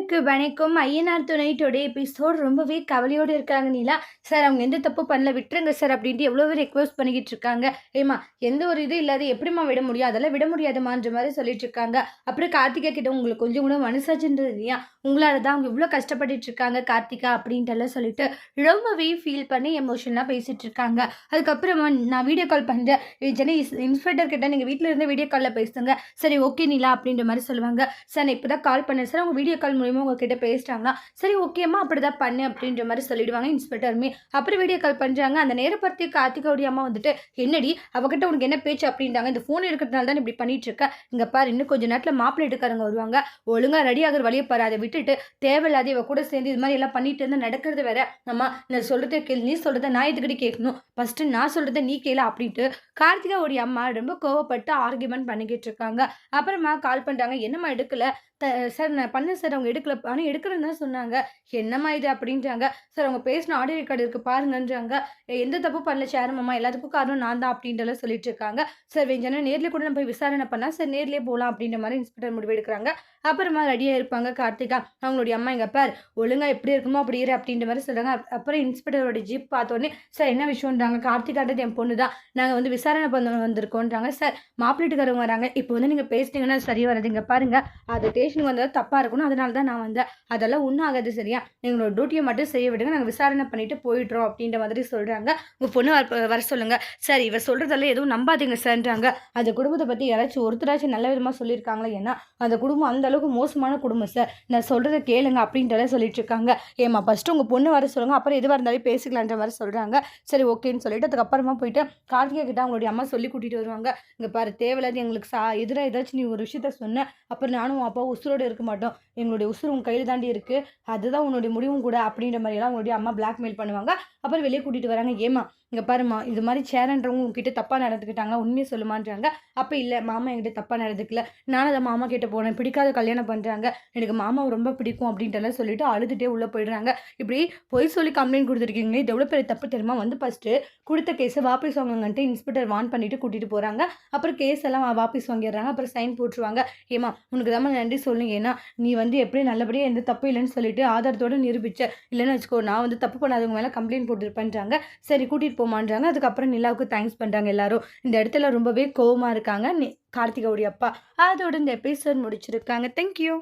அனைவருக்கு வணக்கம். ஐயனார் துணைட்டோட எபிசோட் ரொம்பவே கவலையோடு இருக்காங்க நீலா. சார் அவங்க எந்த தப்பு பண்ணல விட்டுருங்க சார் அப்படின்ட்டு எவ்வளோ ரெக்வஸ்ட் பண்ணிக்கிட்டு இருக்காங்க. ஏமா எந்த ஒரு இது இல்லாத எப்படிம்மா விட முடியும்? அதெல்லாம் விட முடியாதுமான்ற மாதிரி சொல்லிட்டு இருக்காங்க. அப்புறம் கார்த்திகா கிட்ட உங்களுக்கு கொஞ்சம் கூட மனசாச்சுன்றது இல்லையா? உங்களால தான் அவங்க இவ்வளோ கஷ்டப்பட்டுட்டு இருக்காங்க கார்த்திகா அப்படின்ட்டு எல்லாம் சொல்லிட்டு ரொம்பவே ஃபீல் பண்ணி எமோஷனலாக பேசிட்டு இருக்காங்க. அதுக்கப்புறமா நான் வீடியோ கால் பண்ணுறேன் ஜெனி இன்ஸ்பெக்டர் கிட்ட நீங்கள் வீட்டில் இருந்து வீடியோ காலில் பேசுங்க. சரி ஓகே நீலா அப்படின்ற மாதிரி சொல்லுவாங்க. சார் நான் இப்போ தான் கால் பண்ணேன். சார் அவங்க வீடியோ கால் மூலியமாக உங்ககிட்ட பேசிட்டாங்களா சரி ஓகேம்மா அப்படி தான் பண்ணு அப்படின்ற மாதிரி சொல்லிடுவாங்க இன்ஸ்பெக்டருமே அப்புறம் வீடியோ கால் பண்ணுறாங்க அந்த நேரம் பார்த்து கார்த்திகாவுடைய அம்மா வந்துட்டு என்னடி அவகிட்ட உனக்கு என்ன பேச்சு? அப்படின்றாங்க. இந்த ஃபோன் இருக்கிறதுனால தான் இப்படி பண்ணிட்டு இருக்க. இங்கே பாரு இன்னும் கொஞ்சம் நேரத்தில் மாப்பிள்ளை எடுக்காரங்க வருவாங்க. ஒழுங்காக ரெடி ஆகிற வழியை பாரு. அதை விட்டுட்டு தேவையில்லாத இவ கூட சேர்ந்து இது மாதிரி எல்லாம் பண்ணிட்டு இருந்தால் நடக்கிறது வேற. நம்ம நான் சொல்கிறத கேள். நீ சொல்கிறத நான் இதுக்கிட்ட கேட்கணும்? ஃபஸ்ட்டு நான் சொல்கிறத நீ கேளு அப்படின்ட்டு கார்த்திகாவுடைய அம்மா ரொம்ப கோவப்பட்டு ஆர்கியூமெண்ட் பண்ணிக்கிட்டு இருக்காங்க. அப்புறமா கால் பண்ணுறாங்க என்னம்மா எடுக்கல? சார் நான் பண்ணேன் சார் அவங்க எடுக்கல ஆனால் எடுக்கிறேன்னு தான் சொன்னாங்க. என்னம்மா இது? அப்படின்றாங்க சார் அவங்க பேசின ஆடியோ ரெக்கார்டு இருக்குது பாருங்கன்றாங்க. எந்த தப்பு பண்ணல சேரமாம்மா எல்லாத்துக்கும் காரணம் நான் தான் அப்படின்றலாம் சொல்லிட்டு இருக்காங்க. சார் வெஞ்சனா நேரில் கூட நம்ம போய் விசாரணை பண்ணால் சார் நேர்லேயே போகலாம் அப்படின்ற மாதிரி இன்ஸ்பெக்டர் முடிவு எடுக்கிறாங்க. அப்புறமா ரெடியாக இருப்பாங்க கார்த்திகா. அவங்களுடைய அம்மா எங்கள் பார் ஒழுங்காக எப்படி இருக்குமோ அப்படி இரு அப்படின்ற மாதிரி சொல்கிறாங்க அப்புறம் இன்ஸ்பெக்டரோட ஜீப் பார்த்தோன்னே சார் என்ன விஷயம்ன்றாங்க? கார்த்திகான்றது என் பொண்ணு தான். நாங்கள் வந்து விசாரணை பண்ண வந்திருக்கோன்றாங்க. சார் மாப்பிள்ளைட்டுக்காரவங்க வராங்க. இப்போ வந்து நீங்கள் பேசிட்டீங்கன்னா சரி வராதுங்க பாருங்கள் அது ஸ்டேஷனுக்கு வந்தால் தப்பாக இருக்கணும் அதனால தான் நான் வந்தேன். அதெல்லாம் ஒன்றும் ஆகாது சரியா? எங்களோட டியூட்டியை மட்டும் செய்ய விடுங்க. நாங்கள் விசாரணை பண்ணிவிட்டு போயிடுறோம் அப்படின்ற மாதிரி சொல்கிறாங்க உங்கள் பொண்ணு வர வர சொல்லுங்கள் சார் இவ சொல்கிறதெல்லாம் எதுவும் நம்பாதீங்க சார்ன்றாங்க அந்த குடும்பத்தை பற்றி யாராச்சும் ஒருத்தராச்சும் நல்ல விதமாக சொல்லியிருக்காங்களா? ஏன்னா அந்த குடும்பம் அந்த அளவுக்கு மோசமான குடும்பம் சார் நான் சொல்கிறத கேளுங்க அப்படின்றத சொல்லிட்டு இருக்காங்க ஏமா ஃபஸ்ட்டு உங்கள் பொண்ணு வர சொல்லுங்க அப்புறம் எதுவாக இருந்தாலும் பேசிக்கலான்ற மாதிரி சொல்கிறாங்க சரி ஓகேன்னு சொல்லிட்டு அதுக்கப்புறமா போயிட்டு கார்த்திகை கிட்ட அவங்களுடைய அம்மா சொல்லி கூட்டிகிட்டு வருவாங்க. இங்கே பாரு தேவையில்லாது எங்களுக்கு சா எதிராக ஏதாச்சும் நீ ஒரு விஷயத்த சொன்ன அப்புறம் நானும் அப்பா உசுரோடு இருக்க மாட்டோம். எங்களுடைய உசுறு உங்கள் கையில் தாண்டி இருக்குது அதுதான் உன்னுடைய முடிவும் கூட அப்படின்ற மாதிரியெல்லாம் உங்களுடைய அம்மா பிளாக்மெயில் பண்ணுவாங்க. அப்புறம் வெளியே கூட்டிகிட்டு வராங்க. ஏமா இங்கே பாருமா இது மாதிரி சேரன்றவங்க உங்ககிட்ட தப்பாக நடந்துக்கிட்டாங்க உண்மையை சொல்லுமான்றாங்க. அப்போ இல்லை மாமா என்கிட்ட தப்பாக நடந்துக்கல. நானும் அதை மாமா கிட்ட போனேன். பிடிக்காத கல்யாணம் பண்ணுறாங்க எனக்கு மாமாவை ரொம்ப பிடிக்கும் அப்படின்ட்டுலாம் சொல்லிட்டு அழுதுகிட்டே உள்ளே போயிடுறாங்க. இப்படி பொய் சொல்லி கம்ப்ளைண்ட் கொடுத்துருக்கீங்களே இது எவ்வளோ பெரிய தப்பு தெரியுமா? வந்து ஃபஸ்ட்டு கொடுத்த கேஸை வாபஸ் வாங்குங்கன்ட்டு இன்ஸ்பெக்டர் வான் பண்ணிட்டு கூட்டிகிட்டு போகிறாங்க அப்புறம் கேஸ் எல்லாம் வாபஸ் வாங்கிடுறாங்க. அப்புறம் சைன் போட்டுருவாங்க. ஏமா உனக்கு தான் நன்றி சொல்லுங்க. ஏன்னா நீ வந்து எப்படி நல்லபடியாக எந்த தப்பு இல்லைன்னு சொல்லிட்டு ஆதாரத்தோடு நிரூபிச்ச. இல்லைன்னு வச்சுக்கோ நான் வந்து தப்பு பண்ணாதவங்க மேலே கம்ப்ளைண்ட் போட்டுருப்பேன்றாங்க. சரி கூட்டிகிட்டு போமான்றாங்க. அதுக்கப்புறம் நிலாவுக்கு தேங்க்ஸ் பண்ணுறாங்க எல்லாரும். இந்த இடத்துல ரொம்பவே கோவமாக இருக்காங்க. கார்த்திகாவுடைய அப்பா. அதோட இந்த எபிசோட் முடிச்சிருக்காங்க. தேங்க்யூ